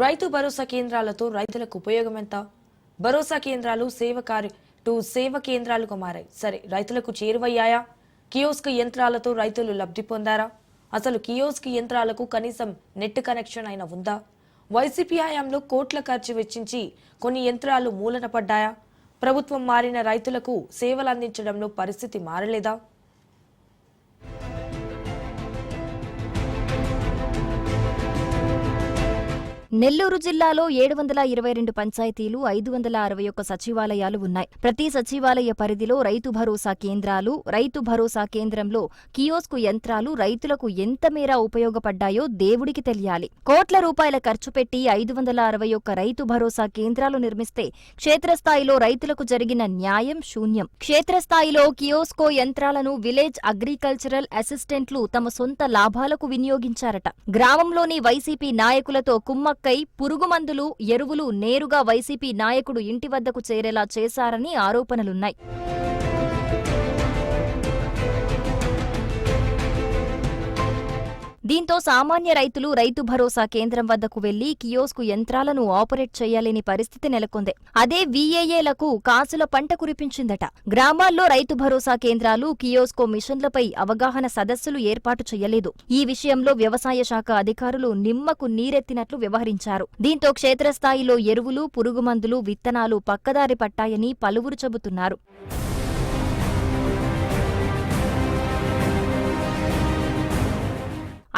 రైతు భరోసా కేంద్రాలతో రైతులకు ఉపయోగం ఎంత? భరోసా కేంద్రాలు సేవ కార్య టు సేవ కేంద్రాలుగా మారాయి. సరే రైతులకు చేరువయ్యాయా? కియోస్క్ యంత్రాలతో రైతులు లబ్ధి పొందారా? అసలు కియోస్క్ యంత్రాలకు కనీసం నెట్ కనెక్షన్ అయినా ఉందా? వైసీపీ హయాంలో కోట్ల ఖర్చు వెచ్చించి కొన్ని యంత్రాలు మూలన పడ్డాయా? ప్రభుత్వం మారిన రైతులకు సేవలు అందించడంలో పరిస్థితి మారలేదా? నెల్లూరు జిల్లాలో ఏడు వందల ఇరవై రెండు పంచాయతీలు ఐదు వందల అరవై ఒక్క సచివాలయాలు ఉన్నాయి. ప్రతి సచివాలయ పరిధిలో రైతు భరోసా కేంద్రాలు రైతు భరోసా కేంద్రంలో కియోస్కు యంత్రాలు రైతులకు ఎంత మేర ఉపయోగపడ్డాయో దేవుడికి తెలియాలి. కోట్ల రూపాయల ఖర్చు పెట్టి ఐదు వందల అరవై ఒక్క రైతు భరోసా కేంద్రాలు నిర్మిస్తే క్షేత్రస్థాయిలో రైతులకు జరిగిన న్యాయం శూన్యం. క్షేత్రస్థాయిలో కియోస్కో యంత్రాలను విలేజ్ అగ్రికల్చరల్ అసిస్టెంట్లు తమ సొంత లాభాలకు వినియోగించారట. గ్రామంలోని వైసీపీ నాయకులతో కుమ్మ పురుగుమందులు ఎరువులు నేరుగా వైసీపీ నాయకుడు ఇంటి వద్దకు చేరేలా చేశారని ఆరోపణలున్నాయి. దీంతో సామాన్య రైతులు రైతు భరోసా కేంద్రం వద్దకు వెళ్ళి కియోస్కు యంత్రాలను ఆపరేట్ చేయలేని పరిస్థితి నెలకొంది. అదే వీఏఏలకు కాసుల పంట కురిపించిందట. గ్రామాల్లో రైతు భరోసా కేంద్రాలు కియోస్కో మిషన్లపై అవగాహన సదస్సులు ఏర్పాటు చేయలేదు. ఈ విషయంలో వ్యవసాయ శాఖ అధికారులు నిమ్మకు నీరెత్తినట్లు వ్యవహరించారు. దీంతో క్షేత్రస్థాయిలో ఎరువులు పురుగుమందులు విత్తనాలు పక్కదారి పట్టాయని పలువురు చెబుతున్నారు.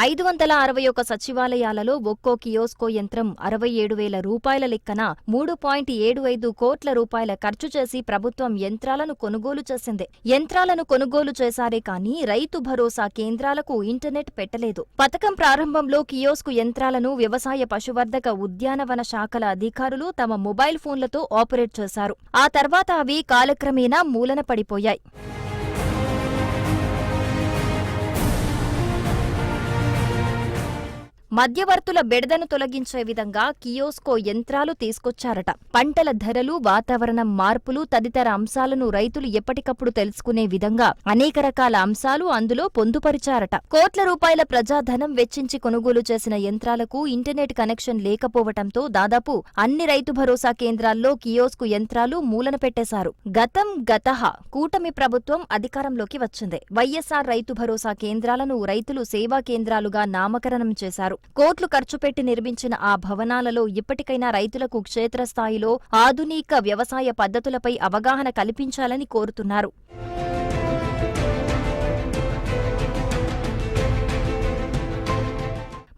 ఐదు వందల అరవై ఒక సచివాలయాలలో ఒక్కో కియోస్కో యంత్రం అరవై ఏడు వేల రూపాయల లెక్కన మూడు పాయింట్ ఏడు ఐదు కోట్ల రూపాయల ఖర్చు చేసి ప్రభుత్వం యంత్రాలను కొనుగోలు చేసింది. యంత్రాలను కొనుగోలు చేశారే కానీ రైతు భరోసా కేంద్రాలకు ఇంటర్నెట్ పెట్టలేదు. పథకం ప్రారంభంలో కియోస్కు యంత్రాలను వ్యవసాయ పశువర్ధక ఉద్యానవన శాఖల అధికారులు తమ మొబైల్ ఫోన్లతో ఆపరేట్ చేశారు. ఆ తర్వాత అవి కాలక్రమేణా మూలన పడిపోయాయి. మధ్యవర్తుల బెడదను తొలగించే విధంగా కియోస్కో యంత్రాలు తీసుకొచ్చారట. పంటల ధరలు వాతావరణం మార్పులు తదితర అంశాలను రైతులు ఎప్పటికప్పుడు తెలుసుకునే విధంగా అనేక రకాల అంశాలు అందులో పొందుపరిచారట. కోట్ల రూపాయల ప్రజాధనం వెచ్చించి కొనుగోలు చేసిన యంత్రాలకు ఇంటర్నెట్ కనెక్షన్ లేకపోవటంతో దాదాపు అన్ని రైతు భరోసా కేంద్రాల్లో కియోస్కు యంత్రాలు మూలన పెట్టేశారు. గతం గతహ కూటమి ప్రభుత్వం అధికారంలోకి వచ్చింది. వైఎస్ఆర్ రైతు భరోసా కేంద్రాలను రైతులు సేవా కేంద్రాలుగా నామకరణం చేశారు. కోట్లు ఖర్చు పెట్టి నిర్మించిన ఆ భవనాలలో ఇప్పటికైనా రైతులకు క్షేత్రస్థాయిలో ఆధునిక వ్యవసాయ పద్ధతులపై అవగాహన కల్పించాలని కోరుతున్నారు.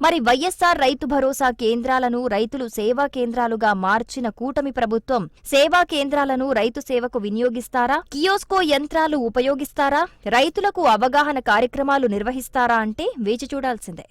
మరి వైఎస్సార్ రైతు భరోసా కేంద్రాలను రైతులు సేవా కేంద్రాలుగా మార్చిన కూటమి ప్రభుత్వం సేవా కేంద్రాలను రైతు సేవకు వినియోగిస్తారా? కియోస్కో యంత్రాలు ఉపయోగిస్తారా? రైతులకు అవగాహన కార్యక్రమాలు నిర్వహిస్తారా అంటే వేచి చూడాల్సిందే.